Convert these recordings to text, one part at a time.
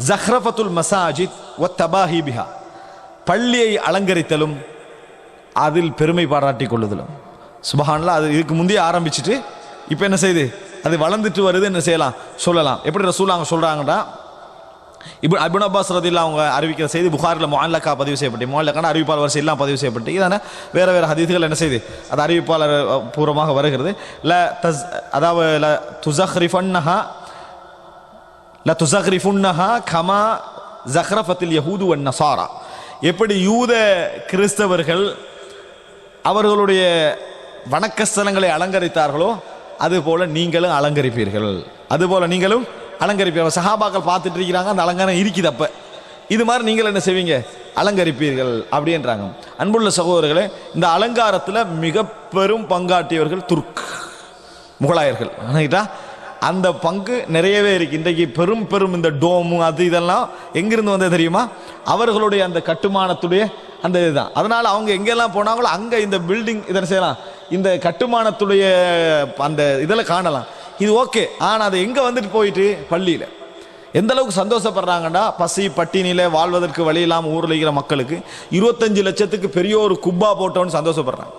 ஜஹ்ரஃபத்துல் மசாஜித் ஒ தபாஹி பிஹா பள்ளியை அலங்கரித்தலும் அதில் பெருமை பாராட்டி கொள்ளுதலும் சுபஹான்ல அது இதுக்கு முந்தைய ஆரம்பிச்சுட்டு இப்போ என்ன செய்யுது அது வளர்ந்துட்டு வருது என்ன செய்யலாம்? சொல்லலாம். எப்படி ரசூல் அவங்க சொல்றாங்கன்னா இப்போ அபின் அப்பாஸ் ரதில்லா அவங்க அறிவிக்கிற செய்தி புகாரில் மொஹல்லக்கா பதிவு செய்யப்பட்டு மொஹல்லக்கான அறிவிப்பாளர் வரிசையெல்லாம் பதிவு செய்யப்பட்டு இதான வேறு வேறு ஹதீதுகள் என்ன செய்யுது அது அறிவிப்பாளர் பூர்வமாக வருகிறது. ல தஸ் அதாவது ல துசஹ்ரிஃபன்னஹா லதுசஹ்ரிஃபுன்னஹா கமா ஜஹ்ரஃபத்தில் யஹூது வன் நசாரா. எப்படி யூத கிறிஸ்தவர்கள் அவர்களுடைய வணக்கஸ்தலங்களை அலங்கரித்தார்களோ அதுபோல நீங்களும் அலங்கரிப்பீர்கள். அதுபோல நீங்களும் அலங்கரிப்பீர்கள். சஹாபாக்கள் பார்த்துட்டு இருக்கிறாங்க அந்த அலங்காரம் இருக்குது அப்போ. இது மாதிரி நீங்கள் என்ன செய்வீங்க? அலங்கரிப்பீர்கள் அப்படின்றாங்க. அன்புள்ள சகோதரர்களே இந்த அலங்காரத்தில் மிக பெரும் பங்காற்றியவர்கள் துர்க் முகலாயர்கள். அந்த பங்கு நிறையவே இருக்கு. இன்றைக்கு பெரும் பெரும் இந்த டோமு அது இதெல்லாம் எங்கிருந்து வந்தது தெரியுமா? அவர்களுடைய அந்த கட்டுமானத்துடைய அந்த இதுதான். அதனால் அவங்க எங்கெல்லாம் போனாங்களோ அங்கே இந்த பில்டிங் இதை செய்யலாம்? இந்த கட்டுமானத்துடைய அந்த இதில் காணலாம். இது ஓகே. ஆனால் அது எங்கே வந்துட்டு போயிட்டு? பள்ளியில். எந்த அளவுக்கு சந்தோஷப்படுறாங்கன்னா பசி பட்டினியில் வாழ்வதற்கு வழி இல்லாமல் ஊரில் இருக்கிற மக்களுக்கு இருபத்தஞ்சு லட்சத்துக்கு பெரிய ஒரு குப்பா போட்டோன்னு சந்தோஷப்படுறாங்க.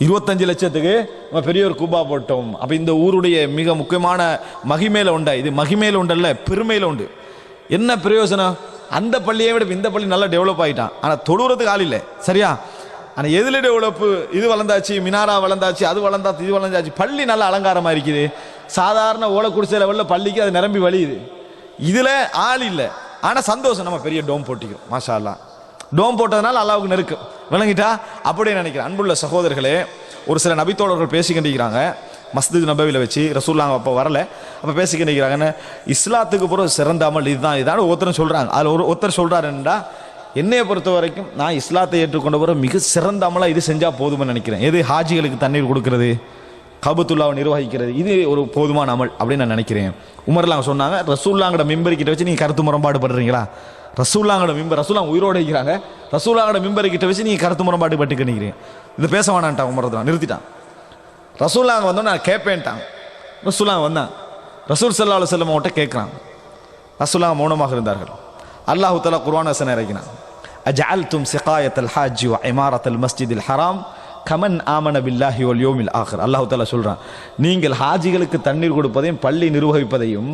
இருபத்தஞ்சு லட்சத்துக்கு நம்ம பெரிய ஒரு கூபா போட்டோம். அப்போ இந்த ஊருடைய மிக முக்கியமான மகிமையில் உண்டா? இது மகிமையில் உண்டல்ல பெருமையில் உண்டு. என்ன பிரயோஜனம் அந்த பள்ளியை விட இந்த பள்ளி நல்லா டெவலப் ஆகிட்டான் ஆனால் தொழுறதுக்கு ஆள் இல்லை. சரியா? ஆனால் எதில் டெவலப்பு இது வளர்ந்தாச்சு மினாரா வளர்ந்தாச்சு அது வளர்ந்தாச்சு இது வளர்ந்தாச்சு. பள்ளி நல்லா அலங்காரமாக இருக்குது. சாதாரண ஓலக்குடிசை லெவலில் பள்ளிக்கு அது நிரம்பி வழியுது. இதில் ஆள் இல்லை. ஆனால் சந்தோஷம். நம்ம பெரிய டோம் போட்டிக்கிறோம். மாஷா டோம் போட்டதுனால அல்லாவுக்கு நெருக்கம் விளங்கிட்டா? அப்படியே நினைக்கிறேன். அன்புள்ள சகோதரர்களே ஒரு சில நபித்தோழர்கள் பேசிக்கிட்டிருக்கிறாங்க மஸ்தித் நபவியில் வச்சு ரசூல்லாங்க அப்போ வரல. அப்போ பேசிக்கிட்டிருக்கிறாங்கன்னு இஸ்லாத்துக்கு பிறகு சிறந்த அமல் இதுதான் இதான் ஒருத்தர் சொல்கிறாங்க அதில் ஒரு ஒருத்தர் சொல்கிறாருன்னா என்னையை பொறுத்த வரைக்கும் நான் இஸ்லாத்தை ஏற்றுக்கொண்ட பிறகு மிக சிறந்த அமலாக இது செஞ்சால் போதும்னு நினைக்கிறேன். எது? ஹாஜிகளுக்கு தண்ணீர் கொடுக்குறது? கபத்துல்லாவை நிர்வகிக்கிறது. இது ஒரு போதுமான அமல் அப்படின்னு நான் நினைக்கிறேன். உமர்லாம் சொன்னாங்க ரசூல்லாங்கட மிம்பர் கிட்ட வச்சு நீங்க கருத்து முரண்பாடு படுறீங்களா ரசூல்லாங்கட மெம்பர் ரசூல்லா உயிரோட இருக்கிறாங்க. ரசூல்லாங்கட மெம்பர் கிட்ட வச்சு நீங்க கருத்து முரண்பாடு பட்டு நினைக்கிறீங்க இது பேச வேணான்ட்டான் உமர் தான் நிறுத்திட்டான். ரசூல்லாங்க வந்தோம் நான் கேட்பேன்ட்டான் ரசூல்லாங்க வந்தான். ரசூல் சல்லா அலு செல்லம் கேட்குறான். ரசூல்லாங்க மௌனமாக இருந்தார்கள். அல்லாஹு தலா குர்வான் வசனம் இறக்கினான். அஜஅல்தும் சிகாயத்தல் ஹாஜி அல் மஸ்ஜித் இல் ஹராம். கமன் ஆமன பில்லாஹி ஒல் யோமில் ஆகர் அல்லாஹு தாலா சொல்கிறான் நீங்கள் ஹாஜிகளுக்கு தண்ணீர் கொடுப்பதையும் பள்ளி நிர்வகிப்பதையும்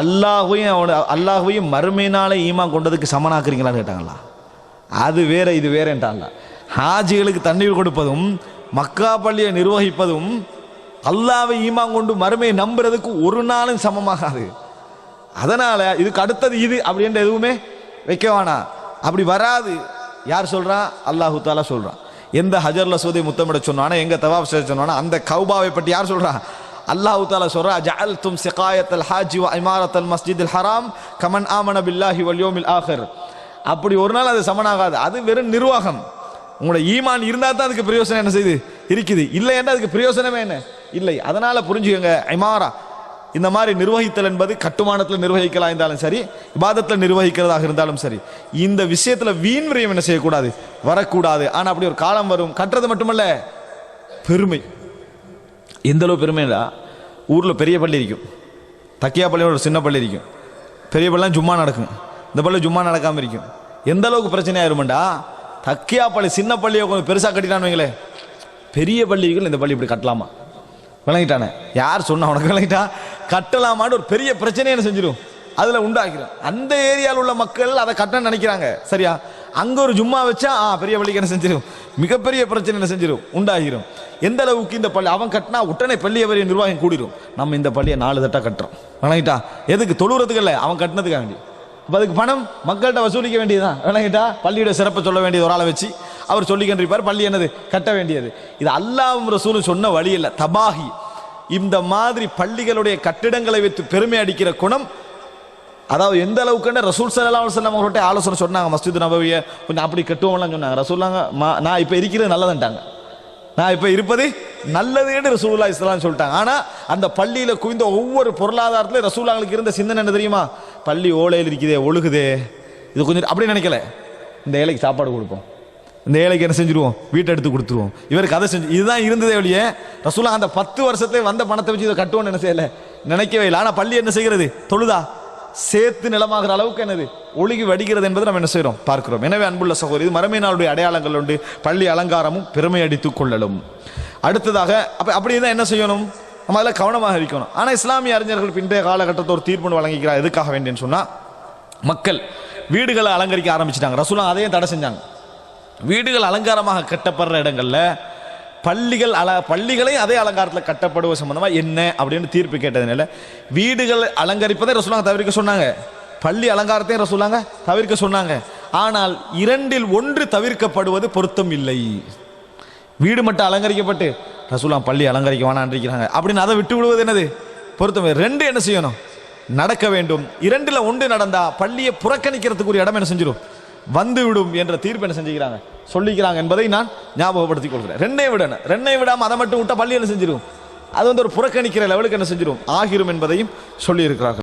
அல்லாஹையும் அவன அல்லாஹையும் மறுமையினால ஈமான் கொண்டதுக்கு சமனாக்குறீங்களான்னு கேட்டாங்களா? அது வேற இது வேறேன்ட்டாங்களா ஹாஜிகளுக்கு தண்ணீர் கொடுப்பதும் மக்கா பள்ளியை நிர்வகிப்பதும் அல்லாவை ஈமான் கொண்டு மறுமையை நம்புறதுக்கு ஒரு நாளும் சமமாகாது. அதனால் இதுக்கு அடுத்தது இது அப்படின்ற எதுவுமே வைக்க வேணாம். அப்படி வராது. யார் சொல்கிறான் அல்லாஹு தாலா சொல்கிறான் எந்த ஹஜர்ல சூதி முத்தமிட சொன்னானோ எங்க தவாப் செய்ய சொன்னானோ அந்த கௌபாவை பற்றி யார் சொல்றா? அல்லாஹு தாலா சொல்றா ஜஅல்தும் சிகாயத்தல் ஹாஜி வ இமாரத்தல் மஸ்ஜிதில் ஹராம் கமன் ஆமன பில்லாஹி வல் யோமில் அப்படி ஒரு நாள் அது சமனாகாது. அது வெறும் நிர்வாகம். உங்களோட ஈமான் இருந்தால் தான் அதுக்கு பிரயோசனம் என்ன செய்யுது இருக்குது. இல்லை என்ன அதுக்கு பிரயோசனமே என்ன? இல்லை. அதனால புரிஞ்சுக்கோங்க ஐமாரா இந்த மாதிரி நிர்வகித்தல் என்பது கட்டுமானத்தில் நிர்வகிக்கலாம் இருந்தாலும் சரி விவாதத்தில் நிர்வகிக்கிறதாக இருந்தாலும் சரி. இந்த விஷயத்தில் வீண் விரயம் என்ன செய்யக்கூடாது? வரக்கூடாது. ஆனால் அப்படி ஒரு காலம் வரும். கட்டுறது மட்டுமல்ல பெருமை. எந்த அளவு பெருமைடா ஊரில் பெரிய பள்ளி இருக்கும். தக்கியா பள்ளியோட ஒரு சின்ன பள்ளி இருக்கும். பெரிய பள்ளிலாம் ஜும்மா நடக்கும். இந்த பள்ளி ஜும்மா நடக்காமல் இருக்கும். எந்த அளவுக்கு பிரச்சனை ஆயிருமெண்டா? தக்கியா பள்ளி சின்ன பள்ளியை கொஞ்சம் பெருசாக கட்டிட்டான்னு வைங்களேன். பெரிய பள்ளிகள் இந்த பள்ளி இப்படி கட்டலாமா? விளங்கிட்டானே. யார் சொன்னா உனக்கு விளங்கிட்டா? கட்டலாமான்னு ஒரு பெரிய பிரச்சனையை என்ன செஞ்சிடும் அதில் உண்டாக்கிறோம் அந்த ஏரியாவில் உள்ள மக்கள் அதை கட்ட நினைக்கிறாங்க. சரியா? அங்கே ஒரு ஜும்மா வச்சா ஆ பெரிய பள்ளிக்கு என்ன செஞ்சிடும் மிகப்பெரிய பிரச்சனை என்ன செஞ்சிடும் உண்டாகிரும். எந்த அளவுக்கு இந்த பள்ளி அவன் கட்டினா உடனே பள்ளியை வரைய நிர்வாகம் கூடிரும். நம்ம இந்த பள்ளியை நாலு தட்டாக கட்டுறோம். விளங்கிட்டா? எதுக்கு? தொழுறதுக்கு இல்லை. அவன் கட்டினதுக்காக வேண்டி. அப்போ அதுக்கு பணம் மக்கள்கிட்ட வசூலிக்க வேண்டியதுதான். விளங்கிட்டா? பள்ளியோட சிறப்பை சொல்ல வேண்டியது ஒரு ஆளை வச்சு. அவர் சொல்லிக்கின்றிருப்பார் பள்ளி என்னது? கட்ட வேண்டியது. இது அல்லாவும் ரசூலும் சொன்ன வழி இல்லை தபாகி இந்த மாதிரி பள்ளிகளுடைய கட்டிடங்களை வைத்து பெருமை அடிக்கிற குணம் அதாவது எந்த அளவுக்குன்னு ரசூல் சல்லா அலுவலம் அவங்கள்ட்ட ஆலோசனை சொன்னாங்க மஸ்ஜித் நபவியை. கொஞ்சம் அப்படி கட்டுவோம்லாம் சொன்னாங்க. ரசூல்லாங்க "மா- நான் இப்போ இருக்கிறது நல்லதுன்ட்டாங்க. நான் இப்போ இருப்பது நல்லதுன்னு ரசூல்லா இஸ்லாம் சொல்லிட்டாங்க. ஆனால் அந்த பள்ளியில் குவிந்த ஒவ்வொரு பொருளாதாரத்திலையும் ரசூல்லாங்களுக்கு இருந்த சிந்தனை என்ன தெரியுமா? பள்ளி ஓலையில் இருக்குதே ஒழுகுதே. இது கொஞ்சம் அப்படி நினைக்கல. இந்த ஏழைக்கு சாப்பாடு கொடுப்போம். இந்த ஏழைக்கு என்ன செஞ்சிருவோம்? வீட்டை எடுத்து கொடுத்துருவோம். இவருக்கு அதை செஞ்சு இதுதான் இருந்ததே வழியே ரசூலா அந்த பத்து வருஷத்தை வந்த பணத்தை வச்சு இதை கட்டுவோம்னு என்ன செய்யலை? நினைக்கவே இல்லை. ஆனால் பள்ளி என்ன செய்கிறது? தொழுதா? சேர்த்து நிலமாகிற அளவுக்கு என்னது? ஒழுகி வடிகிறது என்பதை நம்ம என்ன செய்கிறோம்? பார்க்கிறோம். எனவே அன்புள்ள சகோதரி இது மறுமை நாளுடைய அடையாளங்கள் உண்டு. பள்ளி அலங்காரமும் பெருமை அடித்து கொள்ளலும். அடுத்ததாக அப்போ அப்படி தான் என்ன செய்யணும்? நம்ம அதில் கவனமாக இருக்கணும். ஆனால் இஸ்லாமிய அறிஞர்கள் இன்றைய காலகட்டத்தை ஒரு தீர்ப்பு வழங்கிக்கிறார். எதுக்காக வேண்டியன்னு சொன்னால் மக்கள் வீடுகளை அலங்கரிக்க ஆரம்பிச்சிட்டாங்க. ரசூலா அதையும் தடை செஞ்சாங்க. வீடுகள் அலங்காரமாக கட்டப்படுற இடங்கள்ல பள்ளிகள் அல பள்ளிகளையும் அதே அலங்காரத்தில் கட்டப்படுவது சம்மந்தமாக என்ன அப்படின்னு தீர்ப்பு கேட்டதுனால வீடுகள் அலங்கரிப்பதை ரசூலாங்க தவிர்க்க சொன்னாங்க. பள்ளி அலங்காரத்தையும் ரசூலாங்க தவிர்க்க சொன்னாங்க. ஆனால் இரண்டில் ஒன்று தவிர்க்கப்படுவது பொருத்தம் இல்லை. வீடு மட்டும் அலங்கரிக்கப்பட்டு ரசூலாம் பள்ளி அலங்கரிக்க வேணான்றிருக்கிறாங்க அப்படின்னு அதை விட்டு விடுவது என்னது? பொருத்தம் ரெண்டு என்ன செய்யணும்? நடக்க வேண்டும். இரண்டில் ஒன்று நடந்தால் பள்ளியை புறக்கணிக்கிறதுக்கு ஒரு இடம் என்ன செஞ்சிடும் வந்துவிடும் என்ற தீர்ப்பு என்ன செஞ்சுக்கிறாங்க? சொல்லிக்கிறாங்க என்பதை நான் ஞாபகப்படுத்திக் கொள்கிறேன். ரெண்டே விடணும் ரெண்டே விடாமல் அதை மட்டும் விட்டால் பள்ளி என்ன செஞ்சிடும் அது வந்து ஒரு புறக்கணிக்கிற லெவலுக்கு என்ன செஞ்சிடும் ஆகிரும் என்பதையும் சொல்லியிருக்கிறார்கள்.